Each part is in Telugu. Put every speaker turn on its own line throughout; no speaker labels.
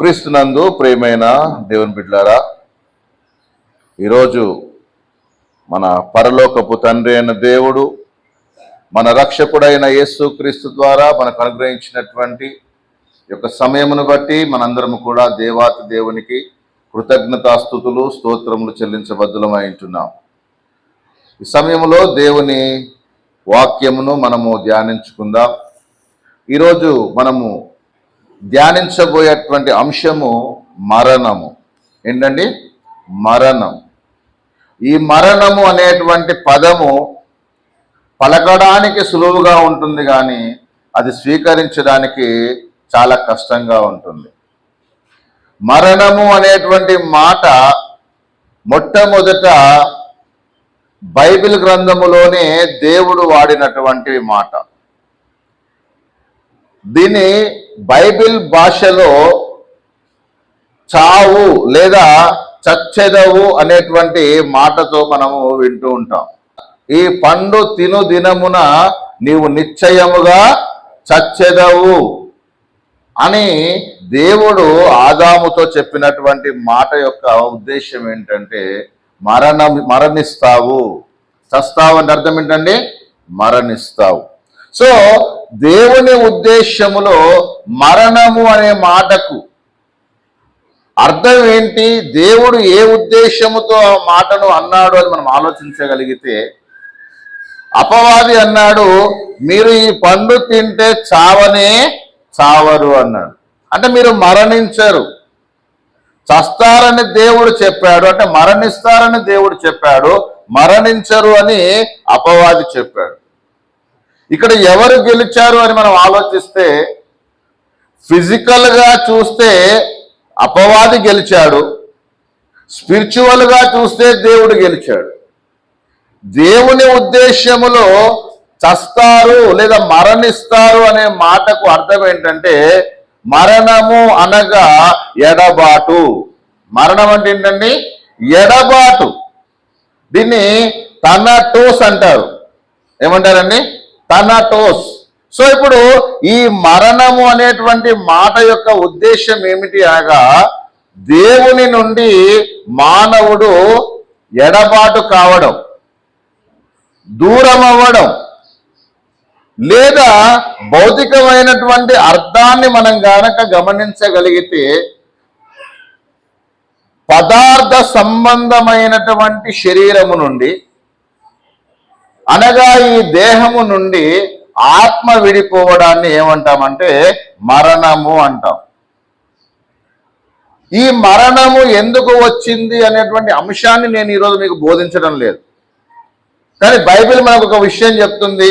క్రీస్తునందు ప్రేమైన దేవుని బిడ్లారా ఈరోజు మన పరలోకపు తండ్రి అయిన దేవుడు మన రక్షకుడైన యేసు క్రీస్తు ద్వారా మనకు అనుగ్రహించినటువంటి యొక్క సమయమును బట్టి మనందరము కూడా దేవాత దేవునికి కృతజ్ఞతాస్థుతులు స్తోత్రములు చెల్లించబద్దులమై ఉంటున్నాం ఈ సమయంలో దేవుని వాక్యమును మనము ధ్యానించుకుందాం ఈరోజు మనము ధ్యానించబోయేటువంటి అంశము మరణము ఏంటండి మరణం ఈ మరణము అనేటువంటి పదము పలకడానికి సులువుగా ఉంటుంది కానీ అది స్వీకరించడానికి చాలా కష్టంగా ఉంటుంది మరణము అనేటువంటి మాట మొట్టమొదట బైబిల్ గ్రంథములోనే దేవుడు వాడినటువంటి మాట దీన్ని బైబిల్ భాషలో చావు లేదా చచ్చెదవు అనేటువంటి మాటతో మనము వింటూ ఉంటాం ఈ పండు తిను దినమున నీవు నిశ్చయముగా చచ్చెదవు అని దేవుడు ఆదాముతో చెప్పినటువంటి మాట యొక్క ఉద్దేశం ఏంటంటే మరణ మరణిస్తావు చస్తావు అంటే అర్థం ఏంటండి మరణిస్తావు సో దేవుని ఉద్దేశములో మరణము అనే మాటకు అర్థం ఏంటి దేవుడు ఏ ఉద్దేశముతో ఆ మాటను అన్నాడు అని మనం ఆలోచించగలిగితే అపవాది అన్నాడు మీరు ఈ పండు తింటే చావనే చావరు అన్నాడు అంటే మీరు మరణించరు చస్తారని దేవుడు చెప్పాడు అంటే మరణిస్తారని దేవుడు చెప్పాడు మరణించరు అని అపవాది చెప్పాడు ఇక్కడ ఎవరు గెలిచారు అని మనం ఆలోచిస్తే ఫిజికల్గా చూస్తే అపవాది గెలిచాడు స్పిరిచువల్గా చూస్తే దేవుడు గెలిచాడు దేవుని ఉద్దేశ్యములో చస్తారు లేదా మరణిస్తారు అనే మాటకు అర్థం ఏంటంటే మరణము అనగా ఎడబాటు మరణం అంటే ఏంటండి ఎడబాటు దీన్ని తన టోస్ అంటారు ఏమంటారండి థనాటోస్ సో ఇప్పుడు ఈ మరణము అనేటువంటి మాట యొక్క ఉద్దేశం ఏమిటి అనగా దేవుని నుండి మానవుడు ఎడబాటు కావడం దూరం అవ్వడం లేదా భౌతికమైనటువంటి అర్థాన్ని మనం గనక గమనించగలిగితే పదార్థ సంబంధమైనటువంటి శరీరము నుండి అనగా ఈ దేహము నుండి ఆత్మ విడిపోవడాన్ని ఏమంటామంటే మరణము అంటాం ఈ మరణము ఎందుకు వచ్చింది అనేటువంటి అంశాన్ని నేను ఈరోజు మీకు బోధించడం లేదు కానీ బైబిల్ మనకు ఒక విషయం చెప్తుంది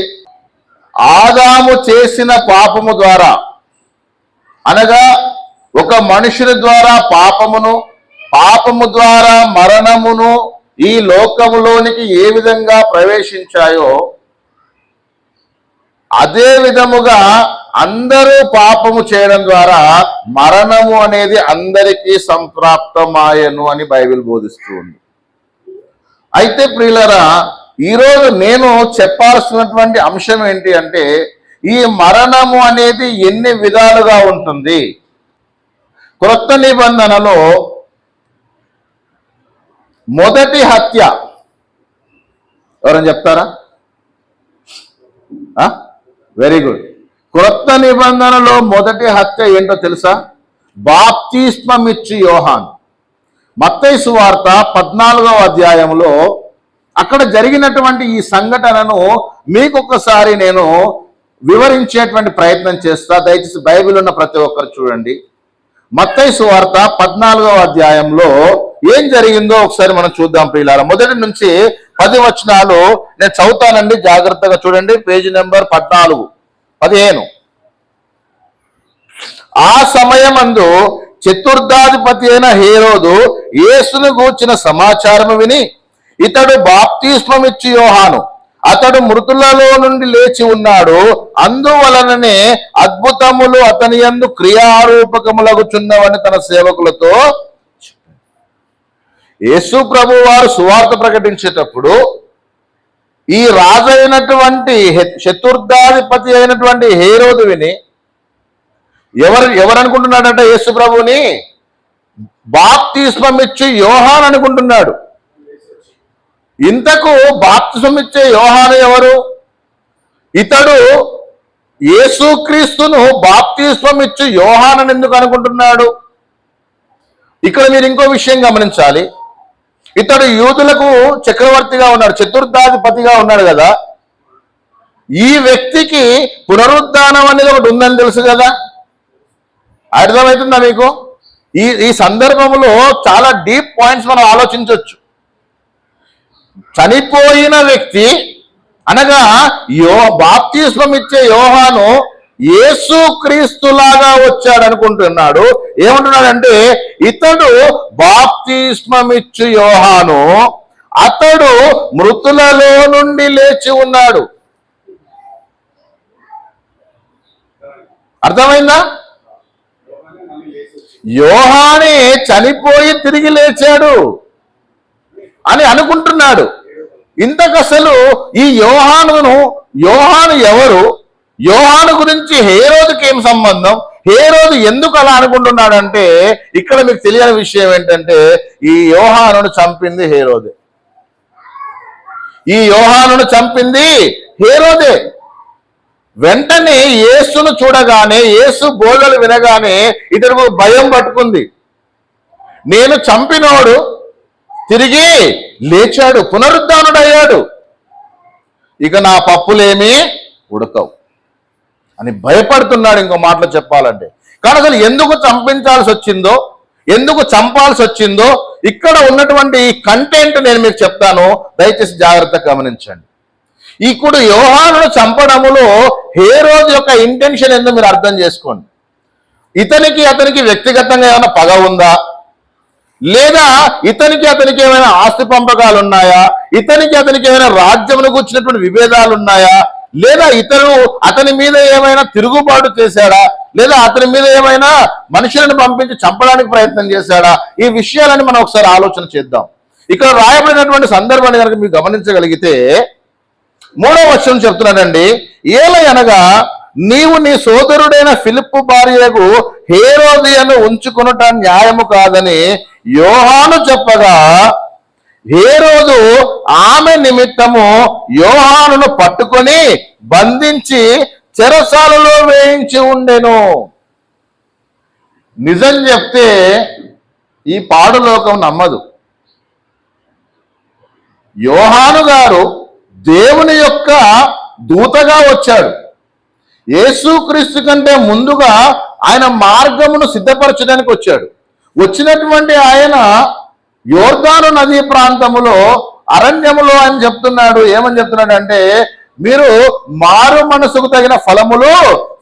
ఆదాము చేసిన పాపము ద్వారా అనగా ఒక మనుషుని ద్వారా పాపమును పాపము ద్వారా మరణమును ఈ లోకములోనికి ఏ విధంగా ప్రవేశించాయో అదే విధముగా అందరూ పాపము చేయడం ద్వారా మరణము అనేది అందరికీ సంప్రాప్తమాయను అని బైబిల్ బోధిస్తుంది అయితే ప్రియులరా ఈరోజు నేను చెప్పాల్సినటువంటి అంశం ఏంటి అంటే ఈ మరణము అనేది ఎన్ని విధాలుగా ఉంటుంది క్రొత్త నిబంధనలో మొదటి హత్య ఎవరైనా చెప్తారా వెరీ గుడ్ క్రొత్త నిబంధనలో మొదటి హత్య ఏంటో తెలుసా బాప్తిస్మమిచ్చి యోహాన్ మత్తైసు వార్త పద్నాలుగవ అధ్యాయంలో అక్కడ జరిగినటువంటి ఈ సంఘటనను మీకు నేను వివరించేటువంటి ప్రయత్నం చేస్తా దయచేసి బైబిల్ ఉన్న ప్రతి ఒక్కరు చూడండి మత్తైసు వార్త పద్నాలుగవ అధ్యాయంలో ఏం జరిగిందో ఒకసారి మనం చూద్దాం ప్రియులారా మొదటి నుంచి పది వచనాలు నేను చదువుతానండి జాగ్రత్తగా చూడండి పేజీ నెంబర్ పద్నాలుగు పదిహేను ఆ సమయమందు చతుర్థాధిపతి అయిన హీరోదు యేసును గూర్చిన సమాచారం విని ఇతడు బాప్తిష్మమిచ్చి యోహాను అతడు మృతులలో నుండి లేచి ఉన్నాడు అందువలననే అద్భుతములు అతని యందు క్రియారూపకములగుచున్నవని తన సేవకులతో యేసు ప్రభు వారు సువార్త ప్రకటించేటప్పుడు ఈ రాజు అయినటువంటి చతుర్థాధిపతి అయినటువంటి హేరోదు విని ఎవరు ఎవరనుకుంటున్నాడంటే యేసు ప్రభుని బాప్తిస్మం యోహాన్ అనుకుంటున్నాడు ఇంతకు బాప్తిస్మం ఇచ్చే ఎవరు ఇతడు యేసుక్రీస్తును బాప్తిస్మం ఇచ్చి యోహాన్ ఎందుకు అనుకుంటున్నాడు ఇక్కడ మీరు ఇంకో విషయం గమనించాలి ఇతడు యూదులకు చక్రవర్తిగా ఉన్నాడు చతుర్థాధిపతిగా ఉన్నాడు కదా ఈ వ్యక్తికి పునరుద్ధానం అనేది ఒకటి ఉందని తెలుసు కదా అర్థమవుతుందా మీకు ఈ ఈ సందర్భంలో చాలా డీప్ పాయింట్స్ మనం ఆలోచించవచ్చు చనిపోయిన వ్యక్తి అనగా యో బాప్తీస్వం ఇచ్చే యోహాను యేసు క్రీస్తులాగా వచ్చాడు అనుకుంటున్నాడు ఏమంటున్నాడంటే ఇతడు బాప్తిష్మమిచ్చు యోహాను అతడు మృతులలో నుండి లేచి ఉన్నాడు అర్థమైందా యోహానే చనిపోయి తిరిగి లేచాడు అని అనుకుంటున్నాడు ఇంతకసలు ఈ యోహాను యోహాను ఎవరు యోహాను గురించి హేరోదుకి ఏం సంబంధం హేరోదు ఎందుకు అలా అనుకుంటున్నాడంటే ఇక్కడ మీకు తెలియని విషయం ఏంటంటే ఈ యోహానును చంపింది హేరోదే ఈ యోహానును చంపింది హేరోదే వెంటనే యేసును చూడగానే యేసు బోధలు వినగానే ఇతను భయం పట్టుకుంది నేను చంపినోడు తిరిగి లేచాడు పునరుద్ధానుడయ్యాడు ఇక నా పప్పులేమీ ఉడకవు అని భయపడుతున్నాడు ఇంకో మాటలు చెప్పాలంటే కానీ అసలు ఎందుకు చంపించాల్సి వచ్చిందో ఎందుకు చంపాల్సి వచ్చిందో ఇక్కడ ఉన్నటువంటి ఈ కంటెంట్ నేను మీకు చెప్తాను దయచేసి జాగ్రత్త గమనించండి ఇప్పుడు యోహాను చంపడములో హే రోజు యొక్క ఇంటెన్షన్ ఏందో మీరు అర్థం చేసుకోండి ఇతనికి అతనికి వ్యక్తిగతంగా ఏమైనా పగ ఉందా లేదా ఇతనికి అతనికి ఏమైనా ఆస్తి పంపకాలు ఉన్నాయా ఇతనికి అతనికి ఏమైనా రాజ్యమును వచ్చినటువంటి విభేదాలు ఉన్నాయా లేదా ఇతను అతని మీద ఏమైనా తిరుగుబాటు చేశాడా లేదా అతని మీద ఏమైనా మనుషులను పంపించి చంపడానికి ప్రయత్నం చేశాడా ఈ విషయాలని మనం ఒకసారి ఆలోచన చేద్దాం ఇక్కడ రాయబడినటువంటి సందర్భాన్ని కనుక మీరు గమనించగలిగితే మూడవ వర్షం చెప్తున్నాడండి ఏల అనగా నీవు నీ సోదరుడైన ఫిలిప్ భార్యకు హేరోదియను ఉంచుకునట న్యాయము కాదని యోహాను చెప్పగా రోజు ఆమె నిమిత్తము యోహాను పట్టుకొని బంధించి చెరసాలలో వేయించి ఉండెను నిజం చెప్తే ఈ పాడులోకం నమ్మదు యోహాను గారు దేవుని యొక్క దూతగా వచ్చాడు యేసుక్రీస్తు కంటే ముందుగా ఆయన మార్గమును సిద్ధపరచడానికి వచ్చాడు వచ్చినటువంటి ఆయన యోర్ధాను నదీ ప్రాంతములో అరణ్యములో అని చెప్తున్నాడు ఏమని చెప్తున్నాడు అంటే మీరు మారు మనసుకు తగిన ఫలములు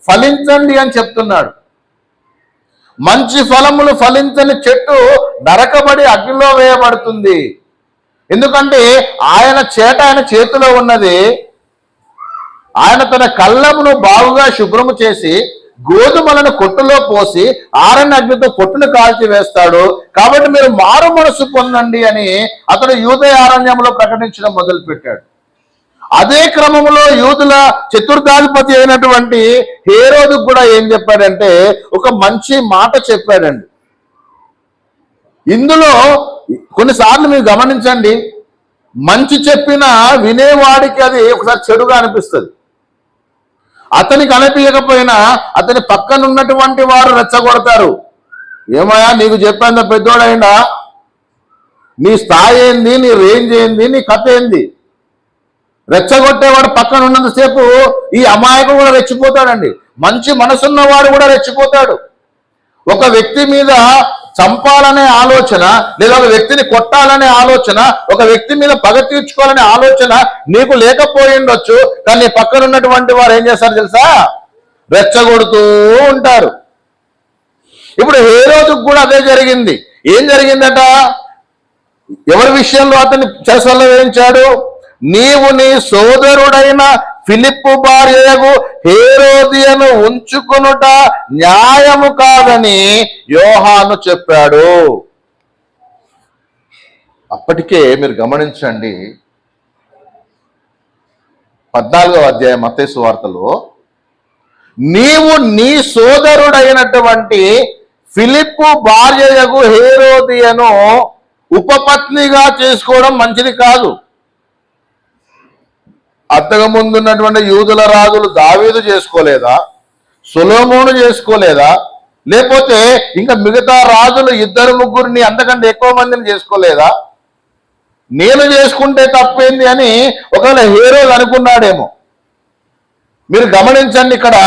ఫలించండి అని చెప్తున్నాడు మంచి ఫలములు ఫలించని చెట్టు నరకబడి అగ్నిలో వేయబడుతుంది ఎందుకంటే ఆయన చేట ఆయన చేతిలో ఉన్నది ఆయన తన కళ్ళమును బాగుగా శుభ్రము చేసి గోధుమలను కొట్టులో పోసి ఆరణ్య అగ్నితో కొట్టును కాల్చి వేస్తాడు కాబట్టి మీరు మారు మనసు పొందండి అని అతడు యూదయ ఆరణ్యంలో ప్రకటించడం మొదలుపెట్టాడు అదే క్రమంలో యూదుల చతుర్థాధిపతి అయినటువంటి హేరోదు కూడా ఏం చెప్పాడంటే ఒక మంచి మాట చెప్పాడండి ఇందులో కొన్నిసార్లు మీరు గమనించండి మంచి చెప్పినా వినేవాడికి అది ఒకసారి చెడుగా అనిపిస్తుంది అతని కనిపించకపోయినా అతని పక్కన ఉన్నటువంటి వారు రెచ్చగొడతారు ఏమయ్యా నీకు చెప్పేంత పెద్దోడైనా నీ స్థాయి ఏంది నీ రేంజ్ ఏంది నీ కథ ఏంది రెచ్చగొట్టేవాడు పక్కన ఉన్నంతసేపు ఈ అమాయకుడు కూడా రెచ్చిపోతాడండి మంచి మనసున్నవాడు కూడా రెచ్చిపోతాడు ఒక వ్యక్తి మీద చంపాలనే ఆలోచన లేదా ఒక వ్యక్తిని కొట్టాలనే ఆలోచన ఒక వ్యక్తి మీద పగ తీర్చుకోవాలనే ఆలోచన నీకు లేకపోయిండొచ్చు కానీ పక్కన ఉన్నటువంటి వారు ఏం చేస్తారు తెలుసా రెచ్చగొడుతూ ఉంటారు ఇప్పుడు ఏ రోజుకు కూడా అదే జరిగింది ఏం జరిగిందట ఎవరి విషయంలో అతన్ని చెరసల్లో వేయించాడు నీవు నీ సోదరుడైన ఫిలిప్పు భార్యకు హేరోదియను ఉంచుకునుట న్యాయము కాదని యోహాను చెప్పాడు అప్పటికే మీరు గమనించండి పద్నాలుగో అధ్యాయం మతేసు వార్తలో నీవు నీ సోదరుడైనటువంటి ఫిలిప్పు భార్యయగు హేరోదియను ఉపపత్నిగా చేసుకోవడం మంచిది కాదు ముందు ముందున్నటువంటి యూదుల రాజులు దావీదు చేసుకోలేదా సులోమును చేసుకోలేదా లేకపోతే ఇంకా మిగతా రాజులు ఇద్దరు ముగ్గురిని అంతకంటే ఎక్కువ మందిని చేసుకోలేదా నేను చేసుకుంటే తప్పేంది అని ఒకవేళ హీరో అనుకున్నాడేమో మీరు గమనించండి ఇక్కడ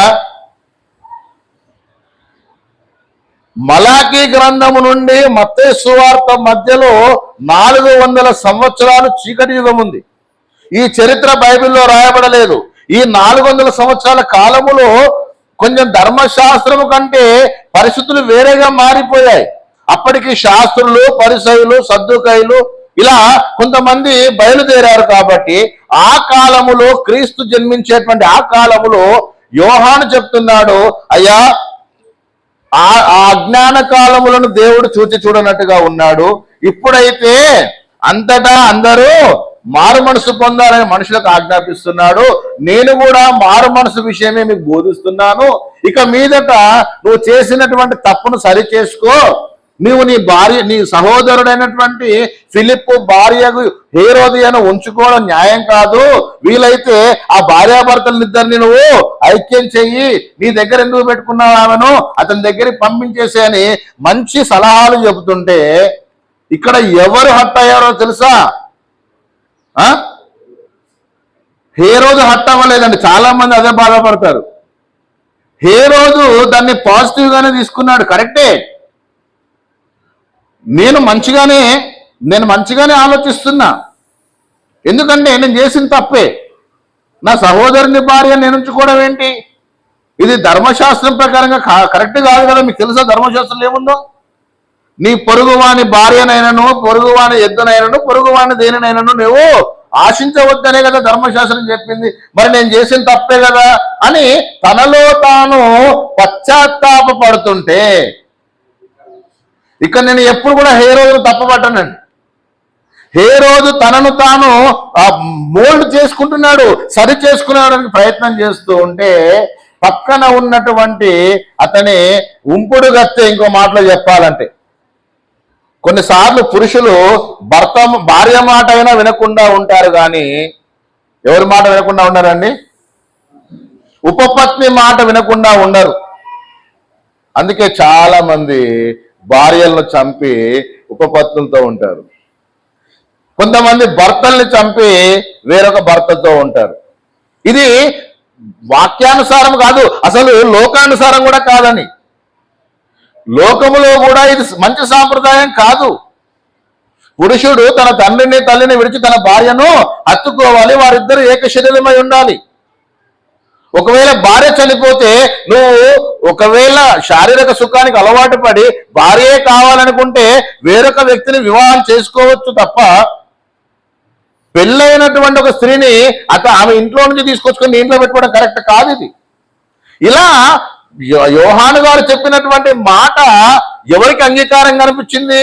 మలాఖీ గ్రంథము నుండి మత్తే మధ్యలో నాలుగు వందల సంవత్సరాలు చీకటి యుగం ఉంది ఈ చరిత్ర బైబిల్లో రాయబడలేదు ఈ నాలుగు వందల సంవత్సరాల కాలములో కొంచెం ధర్మశాస్త్రము కంటే పరిస్థితులు వేరేగా మారిపోయాయి అప్పటికి శాస్త్రులు పరిసయులు సర్దుకాయలు ఇలా కొంతమంది బయలుదేరారు కాబట్టి ఆ కాలములో క్రీస్తు జన్మించేటువంటి ఆ కాలములో యోహాను చెప్తున్నాడు అయ్యా ఆ అజ్ఞాన కాలములను దేవుడు చూచి చూడనట్టుగా ఉన్నాడు ఇప్పుడైతే అంతటా అందరూ మారు మనసు పొందాలని మనుషులకు ఆజ్ఞాపిస్తున్నాడు నేను కూడా మారు మనసు విషయమే మీకు బోధిస్తున్నాను ఇక మీదట నువ్వు చేసినటువంటి తప్పును సరి చేసుకో నీవు నీ భార్య నీ సహోదరుడైనటువంటి ఫిలిప్పు భార్యకు హేరోది అని ఉంచుకోవడం న్యాయం కాదు వీలైతే ఆ భార్యాభర్తలనిద్దరిని నువ్వు ఐక్యం చెయ్యి నీ దగ్గర ఎందుకు పెట్టుకున్నావు ఆమెను అతని దగ్గరికి పంపించేసి అని మంచి సలహాలు చెబుతుంటే ఇక్కడ ఎవరు హట్ అయ్యారో తెలుసా హే రోజు హట్ అవ్వలేదండి చాలా మంది అదే బాధపడతారు హే రోజు దాన్ని పాజిటివ్ గానే తీసుకున్నాడు కరెక్టే నేను మంచిగానే నేను మంచిగానే ఆలోచిస్తున్నా ఎందుకంటే నేను చేసిన తప్పే నా సహోదరుని భార్య నేను ఉంచుకోవడం ఏంటి ఇది ధర్మశాస్త్రం ప్రకారంగా కరెక్ట్ కాదు కదా మీకు తెలుసా ధర్మశాస్త్రం ఏముందో నీ పొరుగువాని భార్యనైనను పొరుగువాని ఎద్దునైనను పొరుగువాని దేనినైనను నువ్వు ఆశించవద్దనే కదా ధర్మశాస్త్రం చెప్పింది మరి నేను చేసిన తప్పే కదా అని తనలో తాను పశ్చాత్తాప పడుతుంటే ఇక్కడ నేను ఎప్పుడు కూడా హే రోజు తప్పబట్టనండి హే రోజు తనను తాను మోల్డ్ చేసుకుంటున్నాడు సరి చేసుకునేడానికి ప్రయత్నం చేస్తూ ఉంటే పక్కన ఉన్నటువంటి అతని ఉంపుడు గత్తె ఇంకో మాటలో చెప్పాలంటే కొన్నిసార్లు పురుషులు భర్త భార్య మాట అయినా వినకుండా ఉంటారు కానీ ఎవరి మాట వినకుండా ఉన్నారండి ఉపపత్ని మాట వినకుండా ఉండరు అందుకే చాలా మంది భార్యలను చంపి ఉపపత్నులతో ఉంటారు కొంతమంది భర్తల్ని చంపి వేరొక భర్తతో ఉంటారు ఇది వాక్యానుసారం కాదు అసలు లోకానుసారం కూడా కాదని లోకములో కూడా ఇది మంచి సాంప్రదాయం కాదు పురుషుడు తన తండ్రిని తల్లిని విడిచి తన భార్యను హత్తుకోవాలి వారిద్దరు ఏక శరీరమై ఉండాలి ఒకవేళ భార్య చనిపోతే నువ్వు ఒకవేళ శారీరక సుఖానికి అలవాటు పడి భార్యే కావాలనుకుంటే వేరొక వ్యక్తిని వివాహం చేసుకోవచ్చు తప్ప పెళ్ళైనటువంటి ఒక స్త్రీని అత ఆమె ఇంట్లో నుంచి తీసుకొచ్చుకొని ఇంట్లో పెట్టుకోవడం కరెక్ట్ కాదు ఇది ఇలా యోహాను గారు చెప్పినటువంటి మాట ఎవరికి అంగీకారం కనిపించింది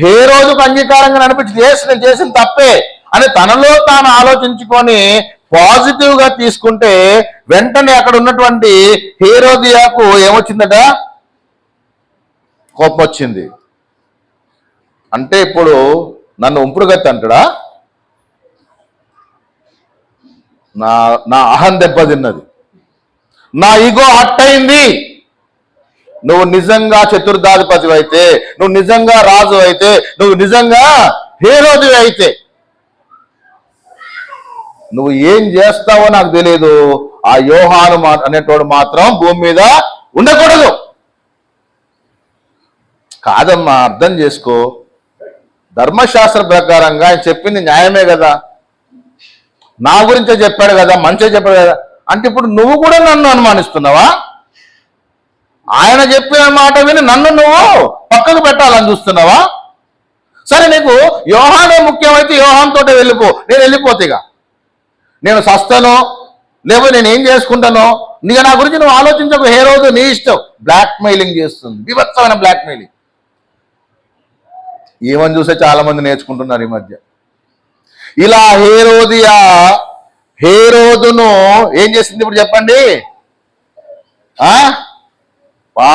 హే రోజుకు అంగీకారంగా అనిపించింది ఏసు నేను చేసిన తప్పే అని తనలో తాను ఆలోచించుకొని పాజిటివ్ గా తీసుకుంటే వెంటనే అక్కడ ఉన్నటువంటి హేరోదియాకు ఏమొచ్చిందట కోపం వచ్చింది అంటే ఇప్పుడు నన్ను ఉంపుడుగత్తి అంటాడా నా నా అహం దెబ్బతిన్నది నా ఇగో హట్ అయింది నువ్వు నిజంగా చతుర్దాధిపతి అయితే నువ్వు నిజంగా రాజు అయితే నువ్వు నిజంగా హేరోది అయితే నువ్వు ఏం చేస్తావో నాకు తెలియదు ఆ యోహాను అనేటోడు మాత్రం భూమి మీద ఉండకూడదు కాదమ్మా అర్థం చేసుకో ధర్మశాస్త్ర ప్రకారంగా ఆయన చెప్పింది న్యాయమే కదా నా గురించే చెప్పాడు కదా మంచిగా చెప్పాడు కదా అంటే ఇప్పుడు నువ్వు కూడా నన్ను అనుమానిస్తున్నావా ఆయన చెప్పిన మాట విని నన్ను నువ్వు పక్కకు పెట్టాలని చూస్తున్నావా సరే నీకు యోహానే ముఖ్యమైతే తోటే వెళ్ళిపో నేను వెళ్ళిపోతేగా నేను సస్తనో లేకపోతే నేను ఏం చేసుకుంటానో నీకు నా గురించి నువ్వు ఆలోచించకు హే రోజు నీ ఇష్టం బ్లాక్మెయిలింగ్ చేస్తుంది వివత్సమైన బ్లాక్మెయిలింగ్ ఏమని చూసే మంది నేర్చుకుంటున్నారు ఈ మధ్య ఇలా హేరోదియా హేరోదును ఏం చేసింది ఇప్పుడు చెప్పండి ఆ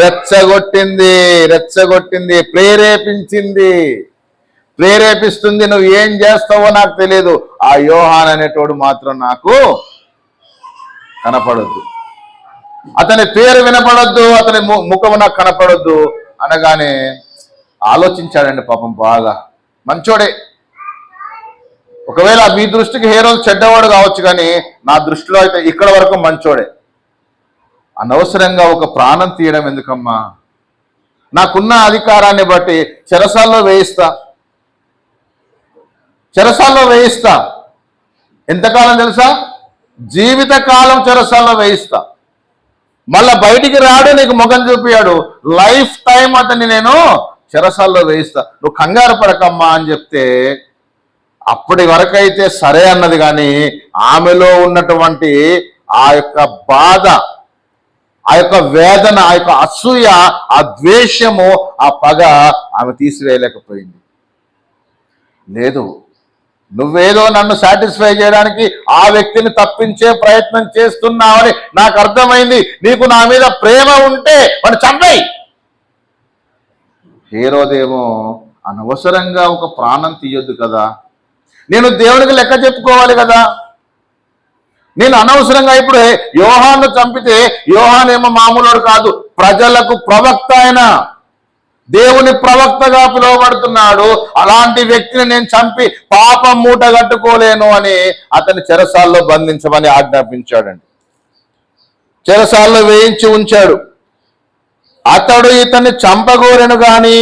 రెచ్చగొట్టింది రెచ్చగొట్టింది ప్రేరేపించింది ప్రేరేపిస్తుంది నువ్వు ఏం చేస్తావో నాకు తెలియదు ఆ యోహాన్ అనేటోడు మాత్రం నాకు కనపడద్దు అతని పేరు వినపడద్దు అతని ముఖము నాకు కనపడద్దు అనగానే ఆలోచించాడండి పాపం బాగా మంచోడే ఒకవేళ మీ దృష్టికి హీరో చెడ్డవాడు కావచ్చు కానీ నా దృష్టిలో అయితే ఇక్కడ వరకు మంచోడే అనవసరంగా ఒక ప్రాణం తీయడం ఎందుకమ్మా నాకున్న అధికారాన్ని బట్టి చెరసాల్లో వేయిస్తా చెరసాల్లో వేయిస్తా ఎంతకాలం తెలుసా జీవితకాలం చెరసాల్లో వేయిస్తా మళ్ళా బయటికి రాడు నీకు ముఖం చూపియాడు లైఫ్ టైం అతన్ని నేను చెరసాల్లో వేయిస్తా నువ్వు కంగారు పడకమ్మా అని చెప్తే అప్పటి వరకైతే సరే అన్నది కానీ ఆమెలో ఉన్నటువంటి ఆ యొక్క బాధ ఆ యొక్క వేదన ఆ యొక్క అసూయ ఆ ద్వేషము ఆ పగ ఆమె తీసివేయలేకపోయింది లేదు నువ్వేదో నన్ను సాటిస్ఫై చేయడానికి ఆ వ్యక్తిని తప్పించే ప్రయత్నం చేస్తున్నావని నాకు అర్థమైంది నీకు నా మీద ప్రేమ ఉంటే వాడు చంపాయి హీరోదేమో అనవసరంగా ఒక ప్రాణం తీయొద్దు కదా నేను దేవునికి లెక్క చెప్పుకోవాలి కదా నేను అనవసరంగా ఇప్పుడు యోహాను చంపితే యోహానేమో మామూలు కాదు ప్రజలకు ప్రవక్త ఆయన దేవుని ప్రవక్తగా పిలువబడుతున్నాడు అలాంటి వ్యక్తిని నేను చంపి పాపం మూట కట్టుకోలేను అని అతని చెరసాల్లో బంధించమని ఆజ్ఞాపించాడండి చెరసాల్లో వేయించి ఉంచాడు అతడు ఇతన్ని చంపగోరెను కానీ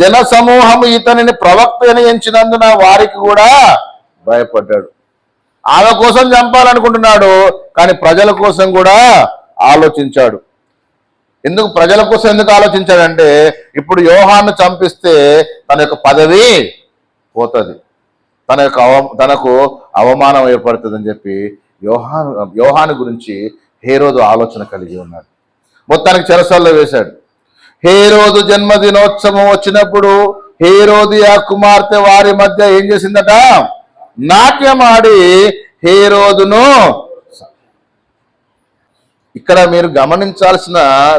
జన సమూహము ఇతనిని ప్రవక్త ఎంచినందున వారికి కూడా భయపడ్డాడు ఆమె కోసం చంపాలనుకుంటున్నాడు కానీ ప్రజల కోసం కూడా ఆలోచించాడు ఎందుకు ప్రజల కోసం ఎందుకు ఆలోచించాడంటే ఇప్పుడు యోహాన్ని చంపిస్తే తన యొక్క పదవి పోతుంది తన యొక్క అవ తనకు అవమానం ఏర్పడుతుందని చెప్పి యోహాను యోహాను గురించి హేరోదు ఆలోచన కలిగి ఉన్నాడు మొత్తానికి చెరసల్లో వేశాడు హేరోదు రోజు జన్మదినోత్సవం వచ్చినప్పుడు హే రోజు ఆ కుమార్తె వారి మధ్య ఏం చేసిందట నాట్యం ఆడి హేరోదును రోజును ఇక్కడ మీరు గమనించాల్సిన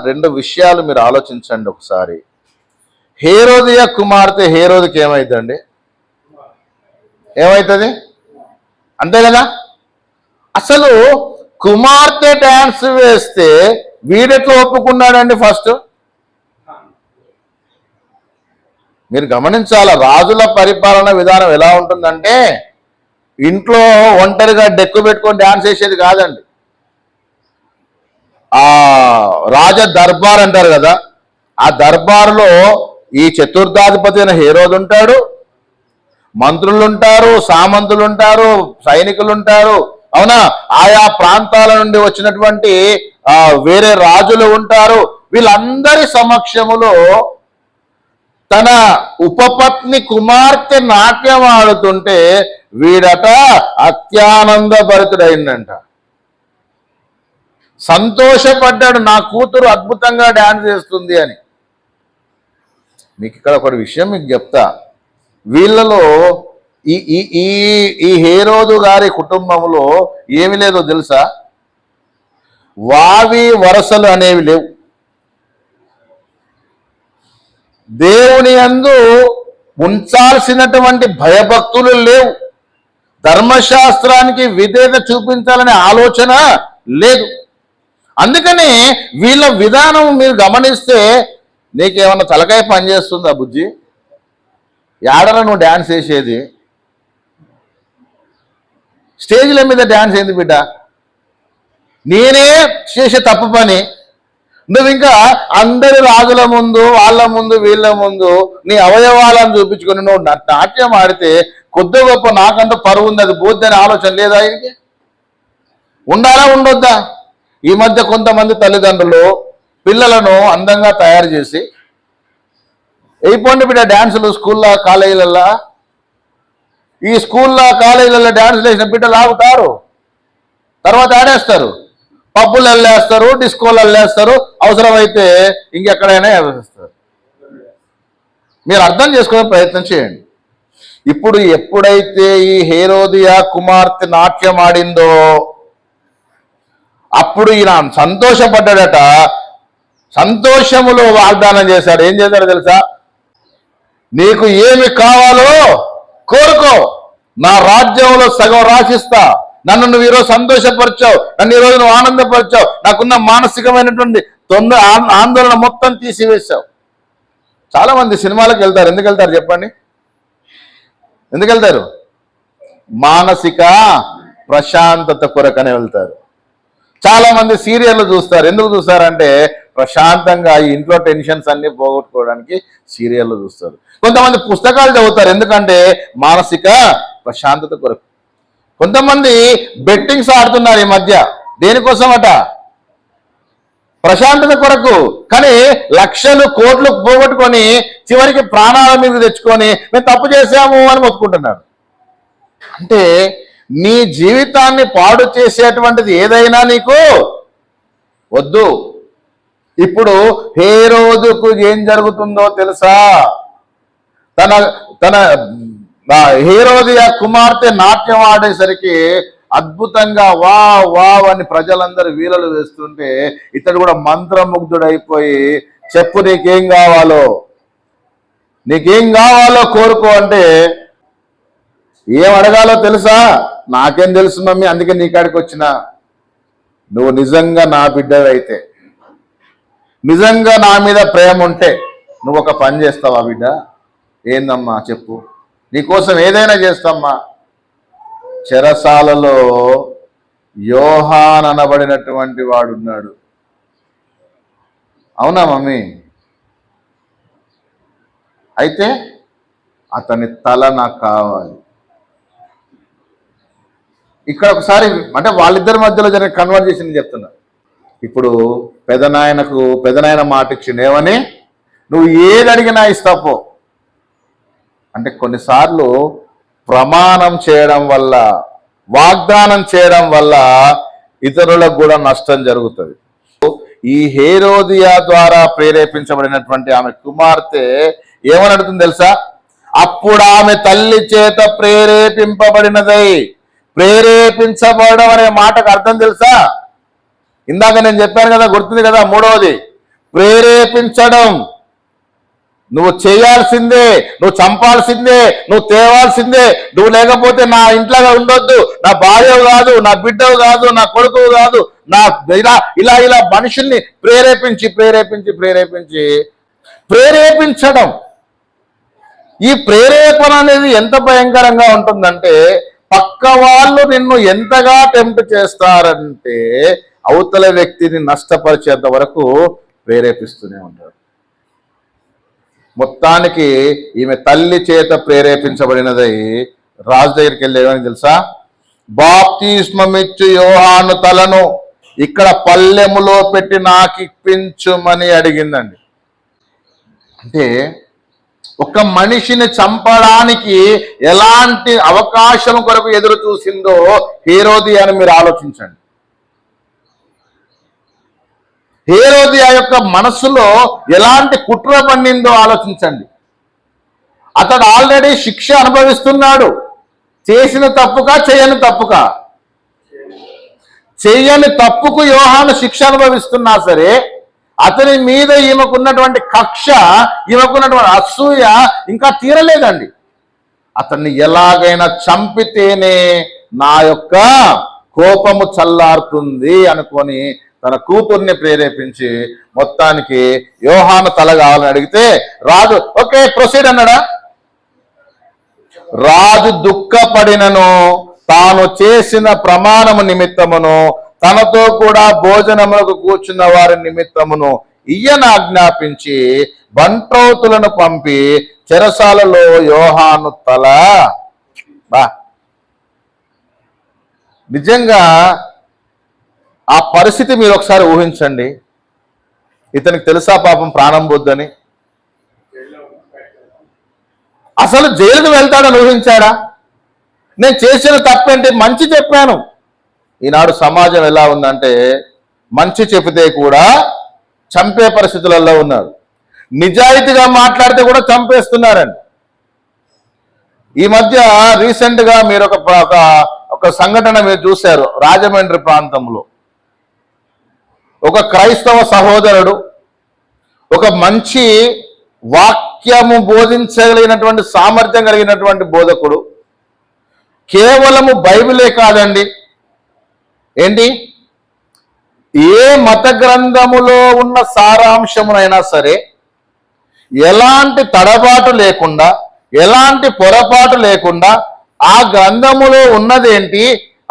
రెండు విషయాలు మీరు ఆలోచించండి ఒకసారి హేరోదియ కుమార్తె హేరోదికి ఏమవుతుందండి ఏమవుతుంది అంతే కదా అసలు కుమార్తె డ్యాన్స్ వేస్తే వీడెట్లా ఒప్పుకున్నాడండి ఫస్ట్ మీరు గమనించాల రాజుల పరిపాలన విధానం ఎలా ఉంటుందంటే ఇంట్లో ఒంటరిగా డెక్కు పెట్టుకొని డ్యాన్స్ వేసేది కాదండి ఆ రాజ దర్బార్ అంటారు కదా ఆ దర్బార్లో ఈ చతుర్థాధిపతి అయిన హీరోది ఉంటాడు మంత్రులు ఉంటారు సామంతులు ఉంటారు సైనికులు ఉంటారు అవునా ఆయా ప్రాంతాల నుండి వచ్చినటువంటి వేరే రాజులు ఉంటారు వీళ్ళందరి సమక్షములో తన ఉపపత్ని కుమార్తె నాట్యం ఆడుతుంటే వీడట అత్యానంద భరితుడైందంట సంతోషపడ్డాడు నా కూతురు అద్భుతంగా డ్యాన్స్ చేస్తుంది అని మీకు ఇక్కడ ఒక విషయం మీకు చెప్తా వీళ్ళలో ఈ ఈ ఈ హేరోదు గారి కుటుంబంలో ఏమి లేదో తెలుసా వావి వరసలు అనేవి లేవు దేవుని అందు ఉంచాల్సినటువంటి భయభక్తులు లేవు ధర్మశాస్త్రానికి విధేత చూపించాలనే ఆలోచన లేదు అందుకని వీళ్ళ విధానం మీరు గమనిస్తే నీకేమన్నా తలకాయ పనిచేస్తుందా బుజ్జి ఏడల నువ్వు డ్యాన్స్ వేసేది స్టేజ్ల మీద డ్యాన్స్ ఏంది బిడ్డ నేనే చేసే తప్పు పని నువ్వు ఇంకా అందరి రాజుల ముందు వాళ్ళ ముందు వీళ్ళ ముందు నీ అవయవాలను చూపించుకొని నువ్వు నాట్యం ఆడితే కొద్ది గొప్ప నాకంటూ పరువు ఉంది అది పోద్దని ఆలోచన లేదా ఆయనకి ఉండాలా ఉండొద్దా ఈ మధ్య కొంతమంది తల్లిదండ్రులు పిల్లలను అందంగా తయారు చేసి అయిపోండి బిడ్డ డ్యాన్సులు స్కూల్లో కాలేజీలల్లో ఈ స్కూల్లో కాలేజీలలో డ్యాన్సులు వేసిన బిడ్డలు ఆగుతారు తర్వాత ఆడేస్తారు పబ్బులు వెళ్ళేస్తారు డిస్కోలు వెళ్ళేస్తారు అవసరమైతే ఇంకెక్కడైనా వ్యవహరిస్తారు మీరు అర్థం చేసుకునే ప్రయత్నం చేయండి ఇప్పుడు ఎప్పుడైతే ఈ హేరోదియా కుమార్తె నాట్యం ఆడిందో అప్పుడు ఈయన సంతోషపడ్డాడట సంతోషములో వాగ్దానం చేశాడు ఏం చేశాడు తెలుసా నీకు ఏమి కావాలో కోరుకో నా రాజ్యంలో సగం రాసిస్తా నన్ను నువ్వు ఈరోజు సంతోషపరిచావు నన్ను ఈరోజు నువ్వు ఆనందపరిచావు నాకున్న మానసికమైనటువంటి తొందర ఆందోళన మొత్తం తీసివేశావు చాలా మంది సినిమాలకు వెళ్తారు ఎందుకు వెళ్తారు చెప్పండి ఎందుకు వెళ్తారు మానసిక ప్రశాంతత కొరకనే వెళ్తారు చాలా మంది సీరియల్ చూస్తారు ఎందుకు చూస్తారంటే ప్రశాంతంగా ఇంట్లో టెన్షన్స్ అన్ని పోగొట్టుకోవడానికి సీరియల్ చూస్తారు కొంతమంది పుస్తకాలు చదువుతారు ఎందుకంటే మానసిక ప్రశాంతత కొరకు కొంతమంది బెట్టింగ్స్ ఆడుతున్నారు ఈ మధ్య దేనికోసం అట ప్రశాంతత కొరకు కానీ లక్షలు కోట్లు పోగొట్టుకొని చివరికి ప్రాణాల మీద తెచ్చుకొని మేము తప్పు చేసాము అని మొత్తుకుంటున్నారు అంటే నీ జీవితాన్ని పాడు చేసేటువంటిది ఏదైనా నీకు వద్దు ఇప్పుడు హే రోజుకు ఏం జరుగుతుందో తెలుసా తన తన హీరోదియ కుమార్తె నాట్యం ఆడేసరికి అద్భుతంగా వా వా అని ప్రజలందరూ వీలలు వేస్తుంటే ఇతడు కూడా మంత్రముగ్ధుడైపోయి చెప్పు నీకేం కావాలో నీకేం కావాలో కోరుకో అంటే ఏం అడగాలో తెలుసా నాకేం తెలుసు మమ్మీ అందుకే నీ కాడికి వచ్చిన నువ్వు నిజంగా నా బిడ్డవైతే నిజంగా నా మీద ప్రేమ ఉంటే నువ్వు ఒక పని చేస్తావా బిడ్డ ఏందమ్మా చెప్పు నీకోసం ఏదైనా చేస్తామ్మా చెరసాలలో యోహాన్ అనబడినటువంటి వాడున్నాడు అవునా మమ్మీ అయితే అతని తల నాకు కావాలి ఇక్కడ ఒకసారి అంటే వాళ్ళిద్దరి మధ్యలో జరిగిన కన్వర్జేషన్ చెప్తున్నా ఇప్పుడు పెదనాయనకు పెదనాయన మాట ఇచ్చిండు నువ్వు ఏది అడిగినా ఇస్తాపో అంటే కొన్నిసార్లు ప్రమాణం చేయడం వల్ల వాగ్దానం చేయడం వల్ల ఇతరులకు కూడా నష్టం జరుగుతుంది ఈ హేరోదియా ద్వారా ప్రేరేపించబడినటువంటి ఆమె కుమార్తె ఏమని అడుగుతుంది తెలుసా అప్పుడు ఆమె తల్లి చేత ప్రేరేపింపబడినదై ప్రేరేపించబడడం అనే మాటకు అర్థం తెలుసా ఇందాక నేను చెప్పాను కదా గుర్తుంది కదా మూడవది ప్రేరేపించడం నువ్వు చేయాల్సిందే నువ్వు చంపాల్సిందే నువ్వు తేవాల్సిందే నువ్వు లేకపోతే నా ఇంట్లో ఉండొద్దు నా భార్య కాదు నా బిడ్డవు కాదు నా కొడుకు కాదు నా ఇలా ఇలా ఇలా మనుషుల్ని ప్రేరేపించి ప్రేరేపించి ప్రేరేపించి ప్రేరేపించడం ఈ ప్రేరేపణ అనేది ఎంత భయంకరంగా ఉంటుందంటే పక్క వాళ్ళు నిన్ను ఎంతగా టెంప్ట్ చేస్తారంటే అవతల వ్యక్తిని నష్టపరిచేంత వరకు ప్రేరేపిస్తూనే ఉంటారు మొత్తానికి ఈమె తల్లి చేత ప్రేరేపించబడినదై రాజు దగ్గరికి వెళ్ళేవని తెలుసా బాప్తిష్మమిచ్చు యోహాను తలను ఇక్కడ పల్లెములో పెట్టి నాకు అడిగిందండి అంటే ఒక మనిషిని చంపడానికి ఎలాంటి అవకాశం కొరకు ఎదురు చూసిందో హీరోది అని మీరు ఆలోచించండి హేరోది ఆ యొక్క మనస్సులో ఎలాంటి కుట్ర పండిందో ఆలోచించండి అతడు ఆల్రెడీ శిక్ష అనుభవిస్తున్నాడు చేసిన తప్పుక చేయని తప్పుక చేయని తప్పుకు యోహాను శిక్ష అనుభవిస్తున్నా సరే అతని మీద ఈమెకున్నటువంటి కక్ష ఈమెకున్నటువంటి అసూయ ఇంకా తీరలేదండి అతన్ని ఎలాగైనా చంపితేనే నా యొక్క కోపము చల్లారుతుంది అనుకొని తన కూతుర్ని ప్రేరేపించి మొత్తానికి యోహాన తల కావాలని అడిగితే రాజు ఓకే ప్రొసీడ్ అన్నాడా రాజు దుఃఖపడినను తాను చేసిన ప్రమాణము నిమిత్తమును తనతో కూడా భోజనములకు కూర్చున్న వారి నిమిత్తమును ఇయ్యను ఆజ్ఞాపించి బంట్రౌతులను పంపి చెరసాలలో యోహాను తల బా నిజంగా ఆ పరిస్థితి మీరు ఒకసారి ఊహించండి ఇతనికి తెలుసా పాపం ప్రాణం పోద్దని అసలు జైలుకు వెళ్తాడని ఊహించాడా నేను చేసిన తప్పేంటి మంచి చెప్పాను ఈనాడు సమాజం ఎలా ఉందంటే మంచి చెబితే కూడా చంపే పరిస్థితులలో ఉన్నారు నిజాయితీగా మాట్లాడితే కూడా చంపేస్తున్నారండి ఈ మధ్య రీసెంట్గా మీరు ఒక ఒక సంఘటన మీరు చూశారు రాజమండ్రి ప్రాంతంలో ఒక క్రైస్తవ సహోదరుడు ఒక మంచి వాక్యము బోధించగలిగినటువంటి సామర్థ్యం కలిగినటువంటి బోధకుడు కేవలము బైబిలే కాదండి ఏంటి ఏ మత గ్రంథములో ఉన్న సారాంశమునైనా సరే ఎలాంటి తడబాటు లేకుండా ఎలాంటి పొరపాటు లేకుండా ఆ గ్రంథములో ఉన్నదేంటి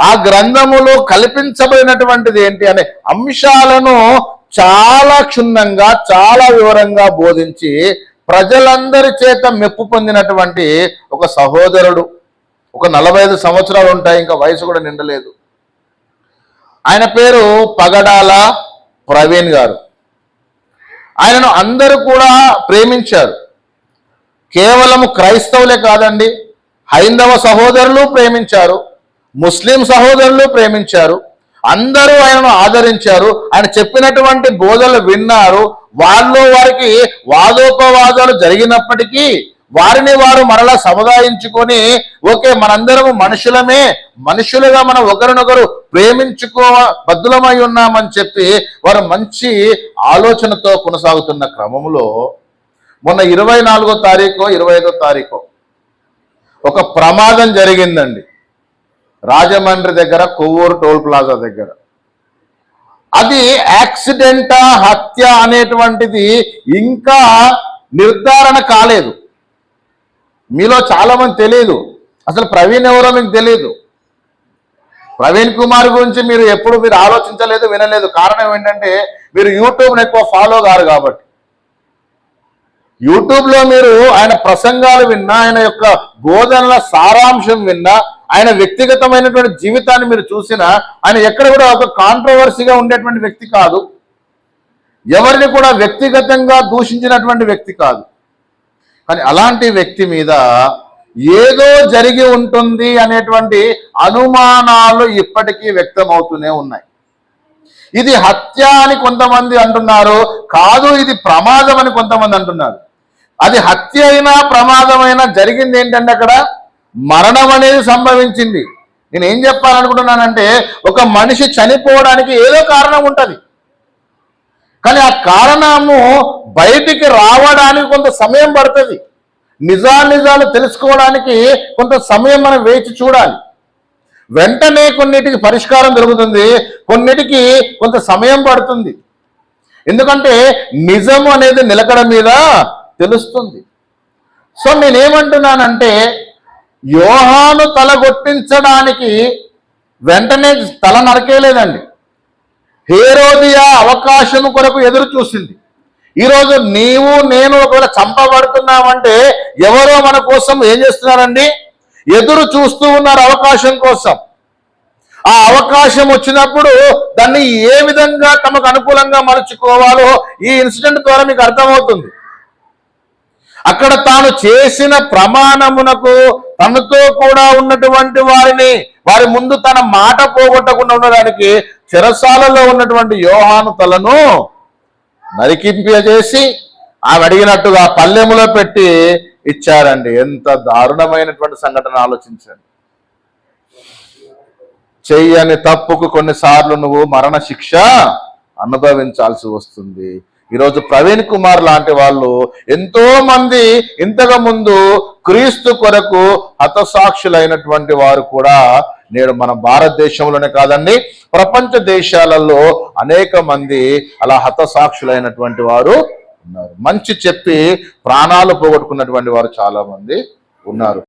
ఆ గ్రంథములో కల్పించబడినటువంటిది ఏంటి అనే అంశాలను చాలా క్షుణ్ణంగా చాలా వివరంగా బోధించి ప్రజలందరి చేత మెప్పు పొందినటువంటి ఒక సహోదరుడు ఒక నలభై సంవత్సరాలు ఉంటాయి ఇంకా వయసు కూడా నిండలేదు ఆయన పేరు పగడాల ప్రవీణ్ గారు ఆయనను అందరూ కూడా ప్రేమించారు కేవలం క్రైస్తవులే కాదండి హైందవ సహోదరులు ప్రేమించారు ముస్లిం సహోదరులు ప్రేమించారు అందరూ ఆయనను ఆదరించారు ఆయన చెప్పినటువంటి బోధలు విన్నారు వాళ్ళు వారికి వాదోపవాదాలు జరిగినప్పటికీ వారిని వారు మరలా సముదాయించుకొని ఓకే మనందరము మనుషులమే మనుషులుగా మనం ఒకరినొకరు ప్రేమించుకో బద్దులమై ఉన్నామని చెప్పి వారు మంచి ఆలోచనతో కొనసాగుతున్న క్రమంలో మొన్న ఇరవై నాలుగో తారీఖు ఇరవై ఐదో తారీఖు ఒక ప్రమాదం జరిగిందండి రాజమండ్రి దగ్గర కొవ్వూరు టోల్ ప్లాజా దగ్గర అది యాక్సిడెంట్ హత్య అనేటువంటిది ఇంకా నిర్ధారణ కాలేదు మీలో చాలామంది తెలియదు అసలు ప్రవీణ్ ఎవరో మీకు తెలియదు ప్రవీణ్ కుమార్ గురించి మీరు ఎప్పుడు మీరు ఆలోచించలేదు వినలేదు కారణం ఏంటంటే మీరు యూట్యూబ్ని ఎక్కువ ఫాలో కారు కాబట్టి యూట్యూబ్లో మీరు ఆయన ప్రసంగాలు విన్నా ఆయన యొక్క బోధనల సారాంశం విన్నా ఆయన వ్యక్తిగతమైనటువంటి జీవితాన్ని మీరు చూసినా ఆయన ఎక్కడ కూడా ఒక కాంట్రవర్సీగా ఉండేటువంటి వ్యక్తి కాదు ఎవరిని కూడా వ్యక్తిగతంగా దూషించినటువంటి వ్యక్తి కాదు కానీ అలాంటి వ్యక్తి మీద ఏదో జరిగి ఉంటుంది అనేటువంటి అనుమానాలు ఇప్పటికీ వ్యక్తమవుతూనే ఉన్నాయి ఇది హత్య అని కొంతమంది అంటున్నారు కాదు ఇది ప్రమాదం అని కొంతమంది అంటున్నారు అది హత్య అయినా ప్రమాదమైనా జరిగింది ఏంటంటే అక్కడ మరణం అనేది సంభవించింది నేను ఏం చెప్పాలనుకుంటున్నానంటే ఒక మనిషి చనిపోవడానికి ఏదో కారణం ఉంటుంది కానీ ఆ కారణము బయటికి రావడానికి కొంత సమయం పడుతుంది నిజాలు నిజాలు తెలుసుకోవడానికి కొంత సమయం మనం వేచి చూడాలి వెంటనే కొన్నిటికి పరిష్కారం దొరుకుతుంది కొన్నిటికి కొంత సమయం పడుతుంది ఎందుకంటే నిజం అనేది నిలకడ మీద తెలుస్తుంది సో నేనేమంటున్నానంటే యోహాను తలగొట్టించడానికి వెంటనే తల నరకేయలేదండి హేరోదియా అవకాశం కొరకు ఎదురు చూసింది ఈరోజు నీవు నేను ఒకవేళ చంపబడుతున్నామంటే ఎవరో మన కోసం ఏం చేస్తున్నారండి ఎదురు చూస్తూ ఉన్నారు అవకాశం కోసం ఆ అవకాశం వచ్చినప్పుడు దాన్ని ఏ విధంగా తమకు అనుకూలంగా మలుచుకోవాలో ఈ ఇన్సిడెంట్ ద్వారా మీకు అర్థమవుతుంది అక్కడ తాను చేసిన ప్రమాణమునకు తనతో కూడా ఉన్నటువంటి వారిని వారి ముందు తన మాట పోగొట్టకుండా ఉండడానికి చిరసాలలో ఉన్నటువంటి యోహాను తలను నరికింపజేసి ఆమె అడిగినట్టుగా పల్లెములో పెట్టి ఇచ్చారండి ఎంత దారుణమైనటువంటి సంఘటన ఆలోచించండి చెయ్యని తప్పుకు కొన్నిసార్లు నువ్వు మరణ శిక్ష అనుభవించాల్సి వస్తుంది ఈరోజు ప్రవీణ్ కుమార్ లాంటి వాళ్ళు ఎంతో మంది ఇంతకు ముందు క్రీస్తు కొరకు హతసాక్షులైనటువంటి వారు కూడా నేడు మన భారతదేశంలోనే కాదండి ప్రపంచ దేశాలలో అనేక మంది అలా హతసాక్షులైనటువంటి వారు ఉన్నారు మంచి చెప్పి ప్రాణాలు పోగొట్టుకున్నటువంటి వారు చాలా మంది ఉన్నారు